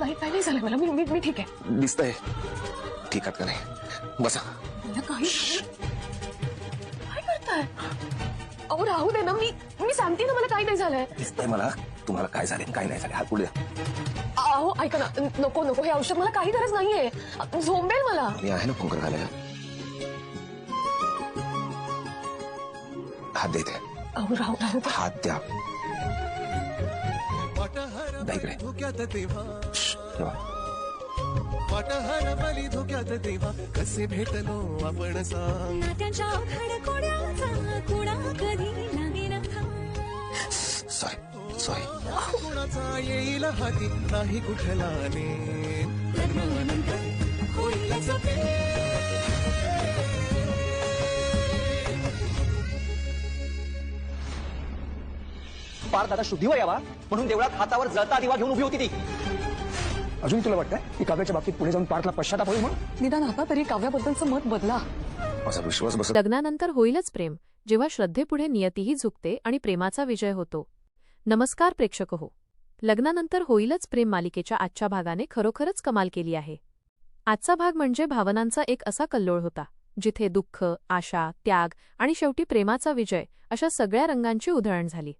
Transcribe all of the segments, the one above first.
नाही काही नाही झालं मला मी मी मी ठीक आहे दिसतंय ठीक आहात का नाही। बसा। मला काही काय करताय अहो राहू दे ना मी मी सांगते ना मला काही नाही झालंय दिसतंय मला तुम्हाला काय झाले काय नाही झाले हात पुढे द्या अहो ऐका ना नको नको हे औषध मला काही गरज नाहीये। झोंबेल मला। मी आहे ना फ़ोन कर घालायला हात देते. अहो राहू राहू हात द्या. द्या इकडे. धोक्यात तेव्हा ठेवा. वाटहर बली धोक्यात तेव्हा कसे भेटलो आपण सांग. सॉरी सॉरी कुणाचा येईल हाती नाही कुठला. पार दादा शुद्धीवर यावा म्हणून देवळात हातावर जळता दिवा घेऊन उभी होती ती. अजून तुला वाटतंय की काव्याच्या बाबतीत पुढे जाऊन पार्थला पश्चाताप होईल म्हणून? निदान आता तरी काव्याबद्दलचं मत बदला. माझा विश्वास बसत लग्नानंतर होईलच प्रेम जेव्हा श्रद्धेपुढे नियतीही झुकते आणि प्रेमाचा विजय होतो. नमस्कार प्रेक्षक हो. लग्नानंतर होईलच प्रेम मालिकेच्या आजच्या भागाने खरोखरच कमाल केली आहे. आजचा भाग म्हणजे भावनांचा एक असा कल्लोळ होता जिथे दुःख आशा त्याग आणि शेवटी प्रेमाचा विजय अशा सगळ्या रंगांची उधळण झाली.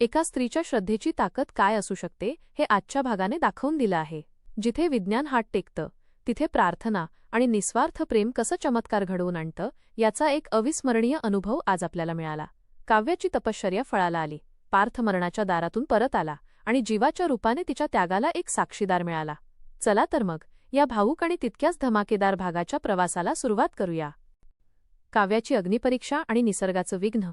एका स्त्रीच्या श्रद्धेची ताकद काय असू शकते हे आजच्या भागाने दाखवून दिलं आहे. जिथे विज्ञान हात टेकतं तिथे प्रार्थना आणि निस्वार्थ प्रेम कसं चमत्कार घडवून आणतं याचा एक अविस्मरणीय अनुभव आज आपल्याला मिळाला. काव्याची तपश्चर्या फळाला आली पार्थ मरणाच्या दारातून परत आला आणि जीवाच्या रूपाने तिच्या त्यागाला एक साक्षीदार मिळाला. चला तर मग या भाऊक आणि तितक्याच धमाकेदार भागाच्या प्रवासाला सुरुवात करूया. काव्याची अग्निपरीक्षा आणि निसर्गाचं विघ्न.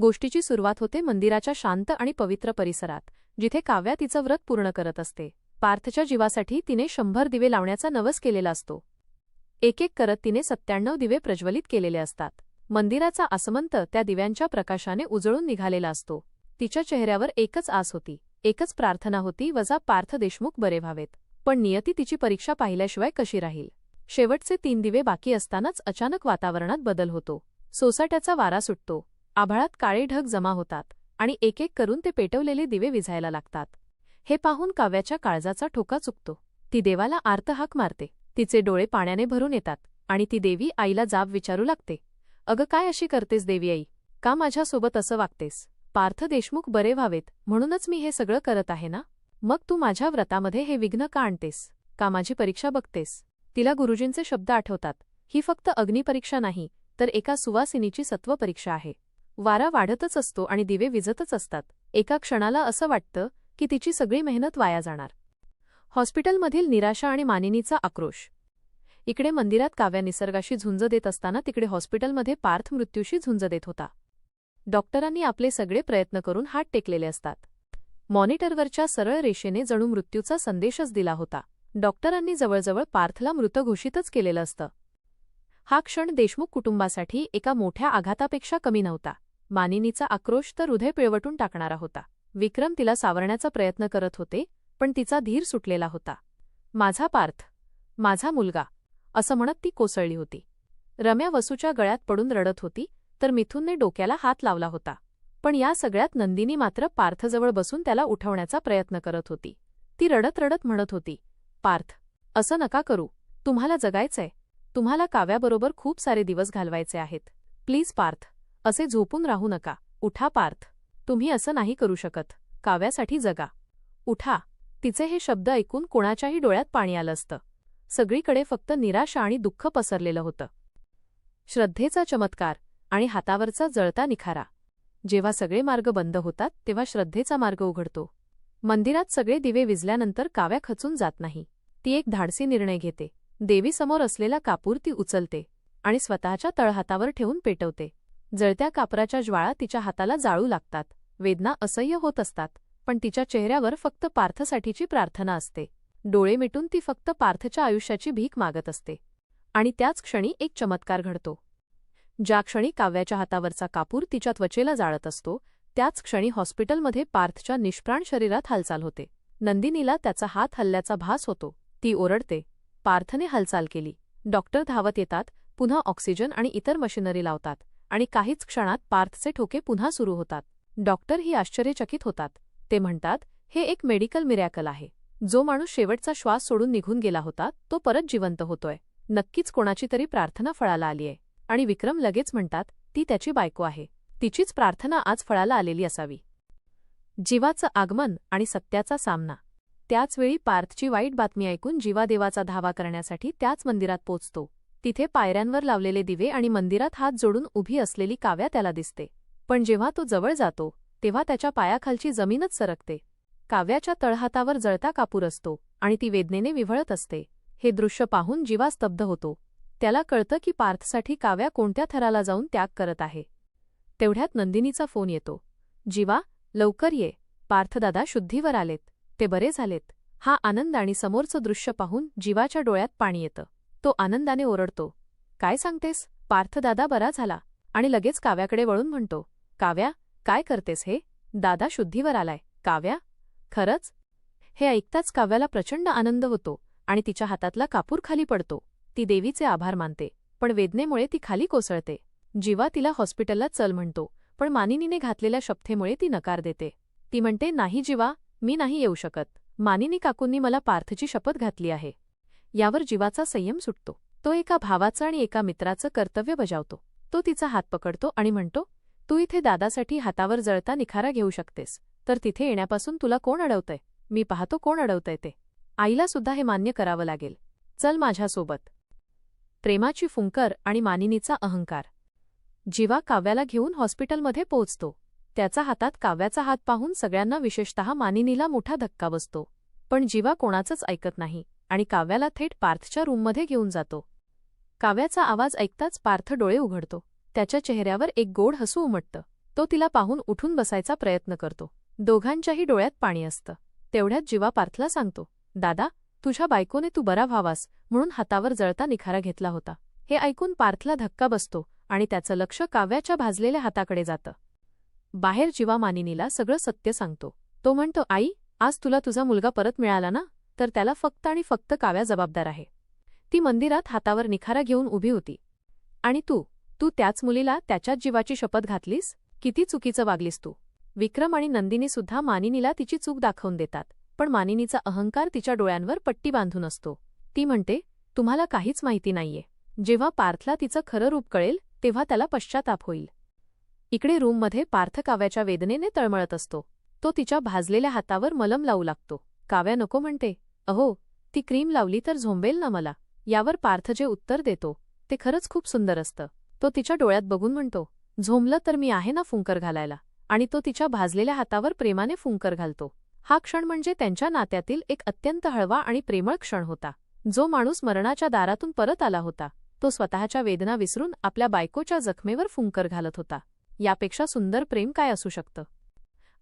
गोष्टीची सुरुवात होते मंदिराच्या शांत आणि पवित्र परिसरात जिथे काव्या तिचं व्रत पूर्ण करत असते. पार्थच्या जीवासाठी तिने शंभर दिवे लावण्याचा नवस केलेला असतो. एक एक करत तिने सत्त्याण्णव दिवे प्रज्वलित केलेले असतात. मंदिराचा आसमंत त्या दिव्यांच्या प्रकाशाने उजळून निघालेला असतो. तिच्या चेहऱ्यावर एकच आस होती. एकच प्रार्थना होती वजा पार्थ देशमुख बरे व्हावेत. पण नियती तिची परीक्षा पाहिल्याशिवाय कशी राहील? शेवटचे तीन दिवे बाकी असतानाच अचानक वातावरणात बदल होतो. सोसाट्याचा वारा सुटतो. आभाळात काळे ढग जमा होतात आणि एक एक करून ते पेटवलेले दिवे विझायला लागतात. हे पाहून काव्याच्या काळजाचा ठोका चुकतो. ती देवाला आर्त हाक मारते. तिचे डोळे पाण्याने भरून येतात आणि ती देवी आईला जाब विचारू लागते. अगं काय अशी करतेस देवी आई? का माझ्यासोबत असं वागतेस? पार्थ देशमुख बरे व्हावेत म्हणूनच मी हे सगळं करत आहे ना? मग तू माझ्या व्रतामध्ये हे विघ्न का आणतेस? का माझी परीक्षा बघतेस? तिला गुरुजींचे शब्द आठवतात. ही फक्त अग्निपरीक्षा नाही तर एका सुवासिनीची सत्वपरीक्षा आहे. वारा वाढतच असतो आणि दिवे विझतच असतात. एका क्षणाला असं वाटतं की तिची सगळी मेहनत वाया जाणार. हॉस्पिटलमधील निराशा आणि मानिनीचा आक्रोश. इकडे मंदिरात काव्या निसर्गाशी झुंज देत असताना तिकडे हॉस्पिटलमध्ये पार्थ मृत्यूशी झुंज देत होता. डॉक्टरांनी आपले सगळे प्रयत्न करून हात टेकलेले असतात. मॉनिटरवरच्या सरळ रेषेने जणू मृत्यूचा संदेशच दिला होता. डॉक्टरांनी जवळजवळ पार्थला मृत घोषितच केलेलं असतं. हा क्षण देशमुख कुटुंबासाठी एका मोठ्या आघातापेक्षा कमी नव्हता. मानिनीचा आक्रोश तर हृदय पिळवटून टाकणारा होता. विक्रम तिला सावरण्याचा प्रयत्न करत होते पण तिचा धीर सुटलेला होता. माझा पार्थ माझा मुलगा असं म्हणत ती कोसळली होती. रम्या वसूच्या गळ्यात पडून रडत होती तर मिथुनने डोक्याला हात लावला होता. पण या सगळ्यात नंदिनी मात्र पार्थजवळ बसून त्याला उठवण्याचा प्रयत्न करत होती. ती रडत रडत म्हणत होती पार्थ असं नका करू. तुम्हाला जगायचंय. तुम्हाला काव्याबरोबर खूप सारे दिवस घालवायचे आहेत. प्लीज पार्थ असे झोपून राहू नका. उठा पार्थ. तुम्ही असं नाही करू शकत. काव्यासाठी जगा. उठा. तिचे हे शब्द ऐकून कोणाच्याही डोळ्यात पाणी आलं असतं. सगळीकडे फक्त निराशा आणि दुःख पसरलेलं होतं. श्रद्धेचा चमत्कार आणि हातावरचा जळता निखारा. जेव्हा सगळे मार्ग बंद होतात तेव्हा श्रद्धेचा मार्ग उघडतो. मंदिरात सगळे दिवे विजल्यानंतर काव्या खचून जात नाही. ती एक धाडसी निर्णय घेते. देवीसमोर असलेला कापूर ती उचलते आणि स्वतःच्या तळहातावर ठेवून पेटवते. जळत्या कापराच्या ज्वाळा तिच्या हाताला जाळू लागतात. वेदना असह्य होत असतात पण तिच्या चेहऱ्यावर फक्त पार्थसाठीची प्रार्थना असते. डोळे मिटून ती फक्त पार्थच्या आयुष्याची भीक मागत असते. आणि त्याच क्षणी एक चमत्कार घडतो. ज्या क्षणी काव्याच्या हातावरचा कापूर तिच्या त्वचेला जाळत असतो त्याच क्षणी हॉस्पिटलमध्ये पार्थच्या निष्प्राण शरीरात हालचाल होते. नंदिनीला त्याचा हात हल्ल्याचा भास होतो. ती ओरडते. पार्थने हालचाल केली. डॉक्टर धावत येतात पुन्हा ऑक्सिजन आणि इतर मशिनरी लावतात. आणि काहीच क्षणात पार्थचे ठोके पुन्हा सुरू होतात. डॉक्टर ही आश्चर्यचकित होतात. ते म्हणतात हे एक मेडिकल मिरॅकल आहे. जो माणूस शेवटचा श्वास सोडून निघून गेला होता तो परत जिवंत होतोय. नक्कीच कोणाची तरी प्रार्थना फळाला आलीय. आणि विक्रम लगेच म्हणतात ती त्याची बायको आहे. तिचीच प्रार्थना आज फळाला आलेली असावी. जीवाचं आगमन आणि सत्याचा सामना. त्याचवेळी पार्थची वाईट बातमी ऐकून जीवादेवाचा धावा करण्यासाठी त्याच मंदिरात पोचतो. तिथे पायऱ्यांवर लावलेले दिवे आणि मंदिरात हात जोडून उभी असलेली काव्या त्याला दिसते. पण जेव्हा तो जवळ जातो तेव्हा त्याच्या पायाखालची जमीनच सरकते. काव्याच्या तळहातावर जळता कापूर असतो आणि ती वेदनेने विव्हळत असते. हे दृश्य पाहून जीवा स्तब्ध होतो. त्याला कळतं की पार्थसाठी काव्या कोणत्या थराला जाऊन त्याग करत आहे. तेवढ्यात नंदिनीचा फोन येतो. जीवा लवकर ये. पार्थदादा शुद्धीवर आलेत. ते बरे झालेत. हा आनंद आणि समोरचं दृश्य पाहून जीवाच्या डोळ्यात पाणी येतं. तो आनंदाने ओरडतो. काय सांगतेस? पार्थदादा बरा झाला. आणि लगेच काव्याकडे वळून म्हणतो काव्या काय करतेस हे? दादा शुद्धीवर आलाय. काव्या खरंच? हे ऐकताच काव्याला प्रचंड आनंद होतो आणि तिच्या हातातला कापूर खाली पडतो. ती देवीचे आभार मानते पण वेदनेमुळे ती खाली कोसळते. जीवा तिला हॉस्पिटलला चल म्हणतो पण मानिनीने घातलेल्या शपथेमुळे ती नकार देते. ती म्हणते नाही जीवा मी नाही येऊ शकत. मानिनी काकूंनी मला पार्थची शपथ घातली आहे. यावर जीवाचा संयम सुटतो. तो एका भावाचं आणि एका मित्राचं कर्तव्य बजावतो. तो तिचा हात पकडतो आणि म्हणतो तू इथे दादासाठी हातावर जळता निखारा घेऊ शकतेस. तर तिथे येण्यापासून तुला कोण अडवतंय? मी पाहतो कोण अडवतंय ते. आईला सुद्धा हे मान्य करावं लागेल. चल माझ्यासोबत. प्रेमाची फुंकर आणि मानिनीचा अहंकार. जीवा काव्याला घेऊन हॉस्पिटलमध्ये पोहोचतो. त्याचा हातात काव्याचा हात पाहून सगळ्यांना विशेषतः मानिनीला मोठा धक्का बसतो. पण जीवा कोणाचंच ऐकत नाही. आणि काव्याला थेट पार्थच्या रूममध्ये घेऊन जातो. काव्याचा आवाज ऐकताच पार्थ डोळे उघडतो. त्याच्या चेहऱ्यावर एक गोड हसू उमटतं. तो तिला पाहून उठून बसायचा प्रयत्न करतो. दोघांच्याही डोळ्यात पाणी असतं. तेवढ्यात जीवा पार्थला सांगतो दादा तुझ्या बायकोने तू बरा व्हावास म्हणून हातावर जळता निखारा घेतला होता. हे ऐकून पार्थला धक्का बसतो आणि त्याचं लक्ष काव्याच्या भाजलेल्या हाताकडे जातं. बाहेर जीवा मानिनीला सगळं सत्य सांगतो. तो म्हणतो आई आज तुला तुझा मुलगा परत मिळाला ना? तर त्याला फक्त आणि फक्त काव्या जबाबदार आहे. ती मंदिरात हातावर निखारा घेऊन उभी होती. आणि तू तू त्याच मुलीला त्याच्याच जीवाची शपथ घातलीस? किती चुकीचं वागलीस तू. विक्रम आणि नंदिनी सुद्धा मानिनीला तिची चूक दाखवून देतात पण मानिनीचा अहंकार तिच्या डोळ्यांवर पट्टी बांधून असतो. ती म्हणते तुम्हाला काहीच माहिती नाहीये. जेव्हा पार्थला तिचं खरं रूप कळेल तेव्हा त्याला पश्चाताप होईल. इकडे रूममध्ये पार्थ काव्याच्या वेदनेने तळमळत असतो. तो तिच्या भाजलेल्या हातावर मलम लावू लागतो. काव्या नको म्हणते. अहो ती क्रीम लावली तर झोंबेल ना मला. यावर पार्थ जे उत्तर देतो ते खरंच खूप सुंदर असतं. तो तिच्या डोळ्यात बघून म्हणतो झोंबलं तर मी आहे ना फुंकर घालायला. आणि तो तिच्या भाजलेल्या हातावर प्रेमाने फुंकर घालतो. हा क्षण म्हणजे त्यांच्या नात्यातील एक अत्यंत हळवा आणि प्रेमळ क्षण होता. जो माणूस मरणाच्या दारातून परत आला होता तो स्वतःच्या वेदना विसरून आपल्या बायकोच्या जखमेवर फुंकर घालत होता. यापेक्षा सुंदर प्रेम काय असू शकतं?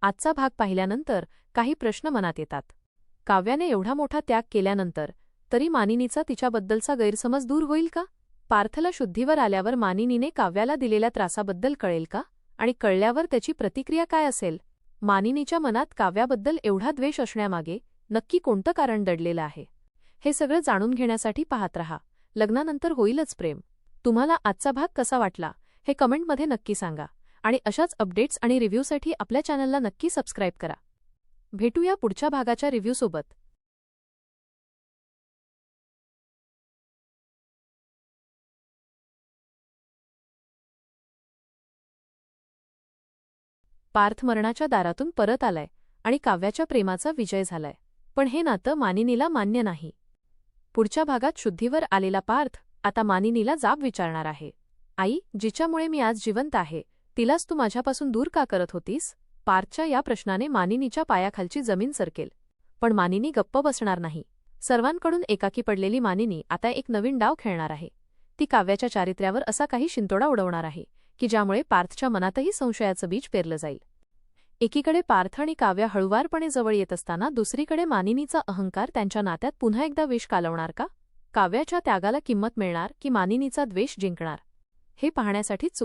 आजचा भाग पाहिल्यानंतर काही प्रश्न मनात येतात. काव्याने एवढा मोठा त्याग केल्यानंतर तरी मानिनीचा तिच्याबद्दलचा गैरसमज दूर होईल का? पार्थला शुद्धीवर आल्यावर मानिनीने काव्याला दिलेल्या त्रासाबद्दल कळेल का? आणि कळल्यावर त्याची प्रतिक्रिया काय असेल? मानिनीच्या मनात काव्याबद्दल एवढा द्वेष असण्यामागे नक्की कोणतं कारण दडलेलं आहे? हे सगळं जाणून घेण्यासाठी पाहत रहा. लग्नानंतर होईलच प्रेम. तुम्हाला आजचा भाग कसा वाटला हे कमेंटमध्ये नक्की सांगा. आणि अशाच अपडेट्स आणि रिव्ह्यूसाठी आपल्या चॅनलला नक्की सबस्क्राईब करा. भेटूया पुढच्या भागाच्या रिव्ह्यूसोबत. पार्थ मरणाच्या दारातून परत आलाय आणि काव्याच्या प्रेमाचा विजय झालाय. पण हे नातं मानिनीला मान्य नाही. पुढच्या भागात शुद्धीवर आलेला पार्थ आता मानिनीला जाब विचारणार आहे. आई जिच्यामुळे मी आज जिवंत आहे तिलाच तू माझ्यापासून दूर का करत होतीस? पार्थच्या या प्रश्नाने मानिनीच्या पायाखालची जमीन सरकेल. पण मानिनी गप्प बसणार नाही. सर्वांकडून एकाकी पडलेली मानिनी आता एक नवीन डाव खेळणार आहे. ती काव्याच्या चारित्र्यावर असा काही शिंतोडा उडवणार आहे की ज्यामुळे पार्थच्या मनातही संशयाचं बीज पेरलं जाईल. एकीकडे पार्थ आणि काव्या हळुवारपणे जवळ येत असताना दुसरीकडे मानिनीचा अहंकार त्यांच्या नात्यात पुन्हा एकदा विष कालवणार का? काव्याच्या त्यागाला किंमत मिळणार की मानिनीचा द्वेष जिंकणार? हे पाहण्यासाठी